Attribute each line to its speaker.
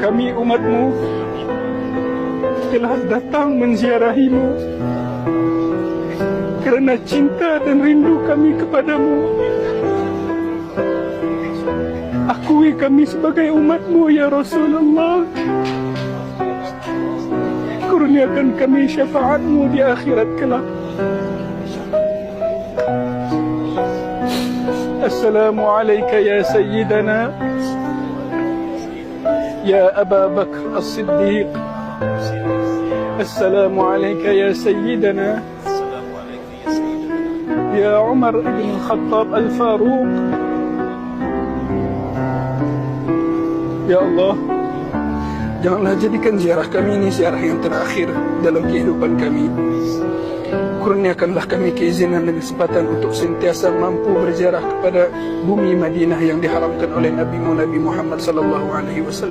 Speaker 1: kami umatmu telah datang menziarahimu kerana cinta dan rindu kami kepadamu. Akui kami sebagai umatmu ya Rasulullah. Kurniakan kami syafaatmu di akhirat kelak. السلام عليك يا سيدنا يا أبا بكر الصديق السلام عليك يا سيدنا يا عمر بن الخطاب الفاروق يا الله Janganlah jadikan ziarah kami ini ziarah yang terakhir dalam kehidupan kami. Kurniakanlah kami keizinan dan kesempatan untuk sentiasa mampu berziarah kepada bumi Madinah yang diharamkan oleh Nabi Nabi Muhammad sallallahu alaihi wasallam.